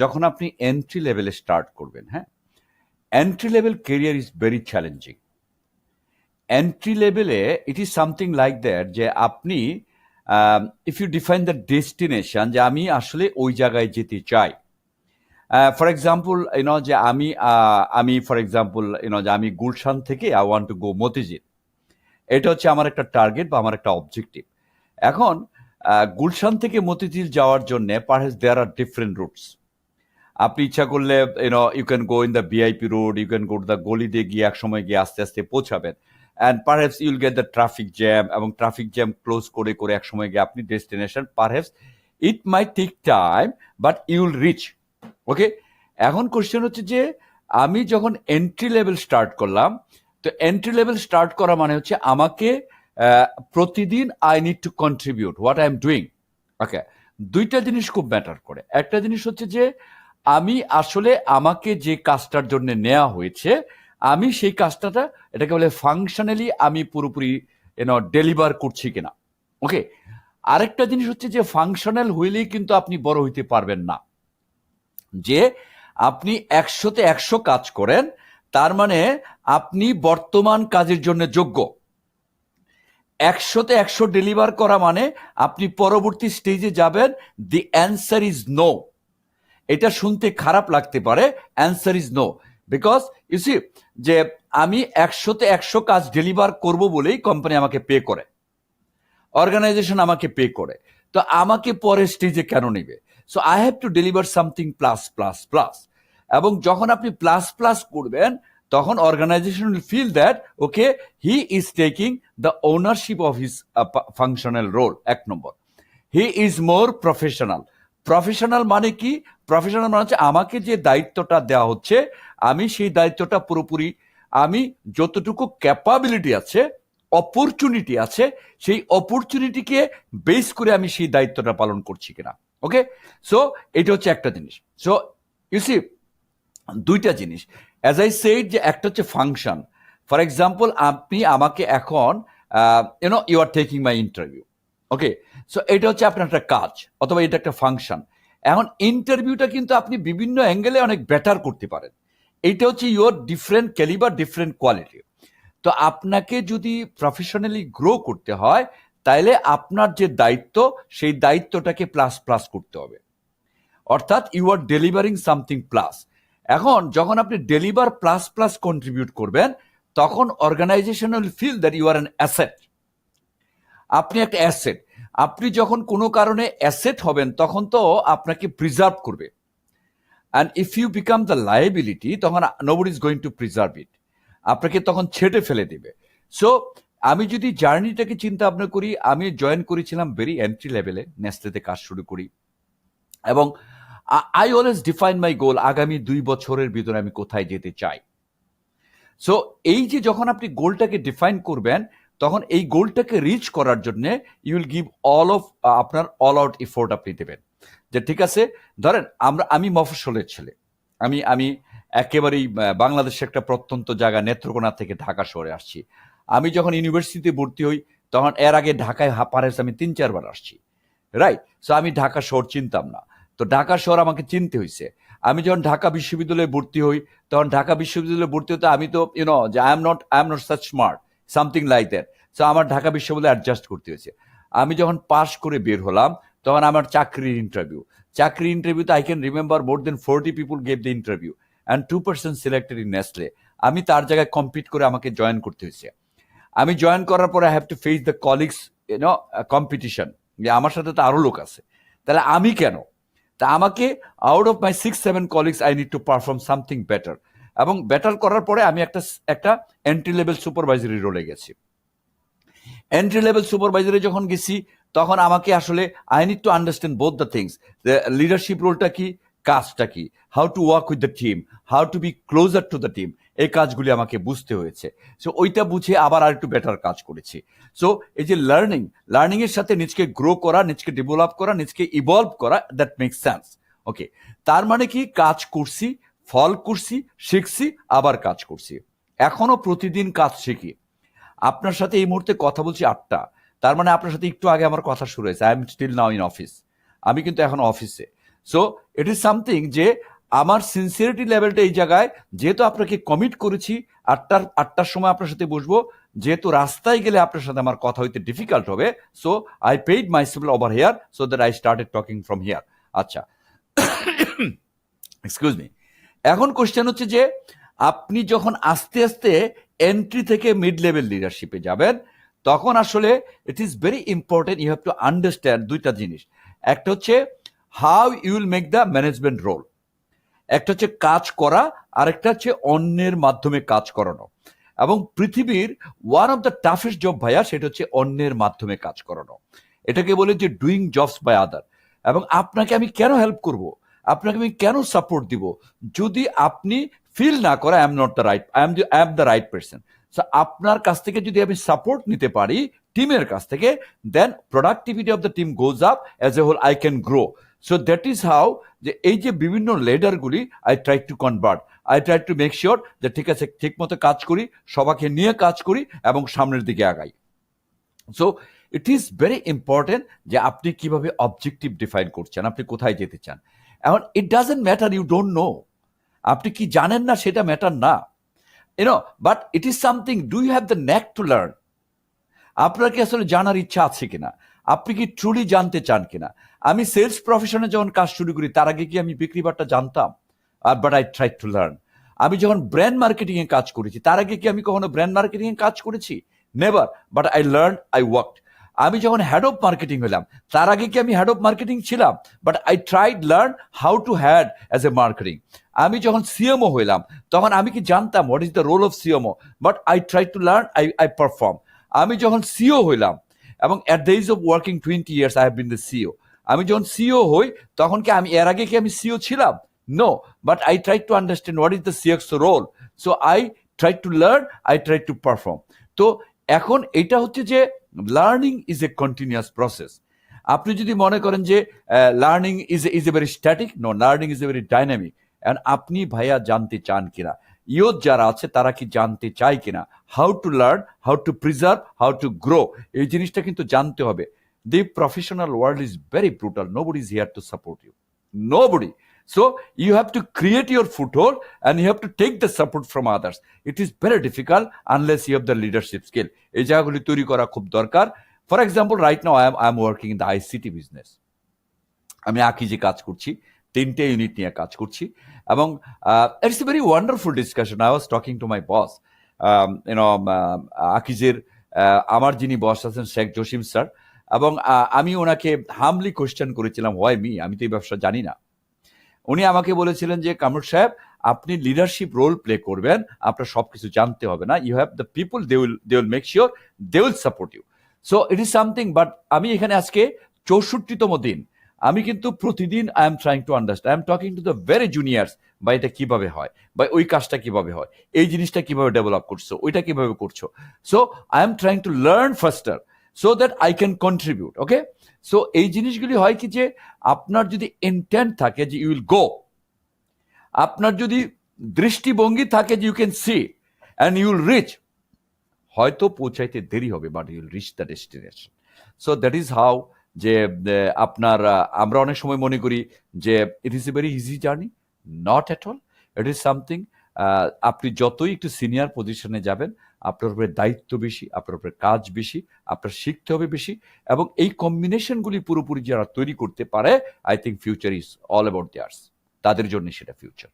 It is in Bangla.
যখন আপনি এন্ট্রি লেভেলে স্টার্ট করবেন হ্যাঁ? Entry level career is very challenging entry লেভেলে it is something like that যে আপনি if you define the destination যে আমি আসলে ওই জায়গায় যেতে চাই। ফর এক্সাম্পল ইউনো যে আমি আমি ফর এক্সাম্পল ইউনো যে আমি গুলশান থেকে I want to go Motijheel. এটা হচ্ছে আমার একটা টার্গেট বা আমার একটা অবজেক্টিভ এখন গুলশান থেকে মতিঝিল যাওয়ার জন্য পারহেজ দেয়ার আর ডিফারেন্ট রুটস আপনি ইচ্ছা করলে you know you can go in the VIP road you can go to the গলি দিয়ে গিয়ে এক সময় গিয়ে আস্তে আস্তে পৌঁছাবেন। And perhaps you'll get the traffic jam এবং ট্রাফিক জ্যাম ক্লোজ করে করে এক সময় গিয়ে আপনি destination perhaps it may take time but you'll reach okay এখন কোশ্চেন হচ্ছে যে, আমি যখন এন্ট্রি লেভেল স্টার্ট করলাম, তো এন্ট্রি লেভেল স্টার্ট করা মানে হচ্ছে আমাকে প্রতিদিন I need to contribute what I am doing okay দুইটা জিনিস খুব ম্যাটার করে। একটা জিনিস হচ্ছে যে আমি আসলে আমাকে যে কাজটার জন্য নেওয়া হয়েছে, আমি সেই কাজটাটা এটাকে বলে ফাংশনালি আমি পুরোপুরি এন ডেলিভার করছি কিনা। ওকে আরেকটা জিনিস হচ্ছে যে ফাংশনাল হইলেই কিন্তু আপনি বড় হইতে পারবেন না। যে আপনি একশোতে একশো কাজ করেন, তার মানে আপনি বর্তমান কাজের জন্য যোগ্য। একশোতে একশো ডেলিভার করা মানে আপনি পরবর্তী স্টেজে যাবেন দি অ্যান্সার ইজ নো এটা শুনতে খারাপ লাগতে পারে answer is no because you see যে আমি একশোতে একশো কাজ ডেলিভার করব বলেই কোম্পানি আমাকে পে করে। অর্গানাইজেশন আমাকে পে করে। তো আমাকে পরের স্টেজে কেন নেবে? So I have to deliver something plus plus plus এবং যখন আপনি প্লাস প্লাস করবেন, তখন organization will feel that okay he is taking the ownership of his functional role এক নম্বর। He is more professional professional মানে কি? প্রফেশনাল মানে হচ্ছে আমাকে যে দায়িত্বটা দেওয়া হচ্ছে, আমি সেই দায়িত্বটা পুরোপুরি, আমি যতটুকু ক্যাপাবিলিটি আছে অপরচুনিটি আছে, সেই অপরচুনিটিকে বেস করে আমি সেই দায়িত্বটা পালন করছি কিনা। ওকে সো এটা হচ্ছে একটা জিনিস। সো ইউসি দুইটা জিনিস। অ্যাজ আই সেইড যে একটা হচ্ছে ফাংশন ফর এক্সাম্পল আপনি আমাকে এখন you know you are taking my interview okay so এটা হচ্ছে আপনার একটা কাজ, অথবা এটা একটা ফাংশন এখন ইন্টারভিউটা কিন্তু আপনি বিভিন্ন অ্যাঙ্গেলে অনেক বেটার করতে পারেন। এইটা হচ্ছে your different calibre different quality তো আপনাকে যদি প্রফেশনালি গ্রো করতে হয়, তাইলে আপনার যে দায়িত্ব, সেই দায়িত্বটাকে প্লাস প্লাস করতে হবে। অর্থাৎ you are delivering something plus এখন যখন আপনি ডেলিভার প্লাস প্লাস কন্ট্রিবিউট করবেন, তখন organization will feel that you are an asset আপনি একটা অ্যাসেট আপনি যখন কোনো কারণে অ্যাসেট হবেন, তখন তো আপনাকে প্রিজার্ভ করবে। And if you become the liability তখন nobody is going to preserve it আপনাকে তখন ছেটে ফেলে দিবে। সো আমি যদি জার্নিটাকে চিন্তা ভাবনা করি, আমি জয়েন করেছিলাম ভেরি এন্ট্রি লেভেলে নেস্টেতে কাজ শুরু করি। এবং I always define my goal আগামী দুই বছরের ভিতরে আমি কোথায় যেতে চাই। সো এই যে যখন আপনি গোলটাকে ডিফাইন করবেন তখন এই গোলটাকে রিচ করার জন্য you will give all of আপনার অল আউট এফোর্ট আপনি দেবেন। যে ঠিক আছে ধরেন আমরা আমি মফস্বলের ছেলে। আমি আমি একেবারেই আহ, বাংলাদেশের একটা প্রত্যন্ত জায়গা নেত্রকোনা থেকে ঢাকা শহরে আসছি। আমি যখন ইউনিভার্সিটিতে ভর্তি হই তখন এর আগে ঢাকায় পারেস আমি তিন চারবার আসছি। রাইট সো আমি ঢাকা শহর চিনতাম না। তো ঢাকা শহর আমাকে চিনতে হয়েছে আমি যখন ঢাকা বিশ্ববিদ্যালয়ে ভর্তি হই তখন ঢাকা বিশ্ববিদ্যালয়ে ভর্তি হতে আমি তো ইউনো যে I am not I am not such smart something like that so আমার ঢাকা বিশ্ববিদ্যালয়ে অ্যাডজাস্ট করতে হয়েছে। আমি যখন পাশ করে বের হলাম, তখন আমার চাকরির ইন্টারভিউ চাকরির ইন্টারভিউতে I can remember more than forty people gave the interview and two percent selected in Nestle আমি তার জায়গায় কম্পিট করে আমাকে জয়েন করতে হয়েছে। আমি জয়েন করার পরে I have to face the colleagues you know competition যে আমার সাথে তো আরও লোক আছে। তাহলে আমি কেন? তা আমাকে out of my six seven colleagues I need to perform something better এবং বেটার করার পরে আমি একটা একটা এন্ট্রি লেভেল সুপারভাইজারি রোলে গেছি। এন্ট্রি লেভেল সুপারভাইজারে যখন গেছি, তখন আমাকে আসলে I need to understand both the things leadership রোলটা কি, কাজটা কি? How to work with the team how to be closer to the team এই কাজগুলি আমাকে বুঝতে হয়েছে। সো ওইটা বুঝে আবার আর একটু বেটার কাজ করেছি। সো এই যে লার্নিং লার্নিং এর সাথে নিজকে গ্রো করা, নিজকে ডেভেলপ করা, নিজকে ইভলভ করা দ্যাট মেক্স সেন্স ওকে তার মানে কি, কাজ করছি ফল করছি শিখছি, আবার কাজ করছি। এখনও প্রতিদিন কাজ শিখি। আপনার সাথে এই মুহূর্তে কথা বলছি আটটা। তার মানে আপনার সাথে একটু আগে আমার কথা শুরু হয়েছে। I am still now in office আমি কিন্তু এখন অফিসে সো ইট ইজ সামথিং যে আমার সিনসিয়ারিটি লেভেলটা এই জায়গায়, যেহেতু আপনাকে কমিট করেছি, আটটার আটটার সময় আপনার সাথে বসবো, যেহেতু রাস্তায় গেলে আপনার সাথে আমার কথা হইতে ডিফিকাল্ট হবে so I paid myself over here so that I started talking from here আচ্ছা। এক্সকিউজ মি এখন কোশ্চেন হচ্ছে যে, আপনি যখন আস্তে আস্তে এন্ট্রি থেকে মিড লেভেল লিডারশিপে যাবেন, তখন আসলে it is very important you have to understand দুইটা জিনিস। একটা হচ্ছে how you will make the management role একটা হচ্ছে কাজ করা আর একটা হচ্ছে অন্যের মাধ্যমে কাজ করানো। এবং পৃথিবীর one of the toughest job ভাইয়া সেটা হচ্ছে অন্যের মাধ্যমে কাজ করানো। এটাকে বলে যে ডুইং জবস বাই আদার এবং আপনাকে আমি কেন হেল্প করব? আপনাকে আমি কেন সাপোর্ট দিব? যদি আপনি ফিল না করে I am not the right I am I am the right person so আপনার কাছ থেকে যদি আমি সাপোর্ট নিতে পারি টিমের কাছ থেকে then productivity of the team goes up as a whole I can grow so that is how যে এই যে বিভিন্ন লেডারগুলি I try to convert I try to make sure যে ঠিক আছে, ঠিক মতো কাজ করি, সবাইকে নিয়ে কাজ করি, এবং সামনের দিকে আগাই। So it is very important যে আপনি কীভাবে অবজেক্টিভ ডিফাইন করছেন, আপনি কোথায় যেতে চান। এখন it doesn't matter you don't know আপনি কি জানেন না সেটা ম্যাটার না। You know but it is something do you have the knack to learn আপনার কি আসলে জানার ইচ্ছা আছে কিনা? আপনি কি ট্রুলি জানতে চান কিনা? আমি সেলস প্রফেশনে যখন কাজ শুরু করি, তার আগে কি আমি বিক্রি বাট্টা জানতাম? But I try to learn আমি যখন ব্র্যান্ড মার্কেটিংয়ে কাজ করেছি, তার আগে কি আমি কখনো ব্র্যান্ড মার্কেটিংয়ে কাজ করেছি? Never but I learn I worked আমি যখন হ্যাড অফ মার্কেটিং হলাম তার আগে কি আমি হেড অফ মার্কেটিং ছিলাম? But I tried learn how to had as a marketing আমি যখন সিএমও হইলাম, তখন আমি কি জানতাম what is the role of CMO but I try to learn I I perform আমি যখন সিও হইলাম, এবং at the ease of working twenty years I have been the CEO আমি যখন সিও হই, তখন কি আমি, এর আগে কি আমি সিও ছিলাম? No but I try to understand what is the CX role so I try to learn I try to perform তো এখন এটা হচ্ছে যে learning is a continuous process আপনি যদি মনে করেন যে learning is is a very static no learning is a very dynamic and আপনি ভাইয়া জানতে চান কিনা? ইয়ত যারা আছে, তারা কি জানতে চায় কিনা? How to learn how to preserve how to grow এই জিনিসটা কিন্তু জানতে হবে। The professional world is very brutal nobody is here to support you nobody So, you have to create your foothold and you have to take the support from others. It is very difficult unless you have the leadership skill. এই জায়গাগুলি তৈরি করা খুব দরকার। For example right now I am I am working in the ICT business আমি আকিজে কাজ করছি, তিনটে ইউনিট নিয়ে কাজ করছি এবং it's a very wonderful discussion I was talking to my boss you know আকিজের আমার যিনি বস আছেন, শেখ জসিম স্যার এবং আমি ওনাকে হামলি কোয়েশ্চেন করেছিলাম হোয়াই মি আমি তো এই ব্যবসা জানি না। উনি আমাকে বলেছিলেন যে, কামরুল সাহেব, আপনি লিডারশিপ রোল প্লে করবেন। আপনার সবকিছু জানতে হবে না। You have the people they will they will make sure they will support you so it is something but আমি এখানে আজকে চৌষট্টিতম দিন। আমি কিন্তু প্রতিদিন I am trying to understand I am talking to the very juniors বা এটা কীভাবে হয়, বা ওই কাজটা কীভাবে হয়, এই জিনিসটা কীভাবে ডেভেলপ করছ, ওইটা কীভাবে করছ। So I am trying to learn faster so that I can contribute okay so এই জিনিসগুলি হয় কি যে আপনার যদি ইন্টেন্ট থাকে যে ইউ উইল গো আপনার যদি দৃষ্টিভঙ্গি থাকে যে you can see and you will reach হয়তো পৌঁছাইতে দেরি হবে but you'll reach the destination so that is how যে আপনার আমরা অনেক সময় মনে করি যে it is a very easy journey not at all it is something আপনি যতই একটু সিনিয়র পজিশনে যাবেন আপনার উপরে দায়িত্ব বেশি, আপনার উপরে কাজ বেশি, আপনার শিখতে হবে বেশি এবং এই কম্বিনেশনগুলি পুরোপুরি যারা তৈরি করতে পারে I think future is all about theirs তাদের জন্য সেটা ফিউচার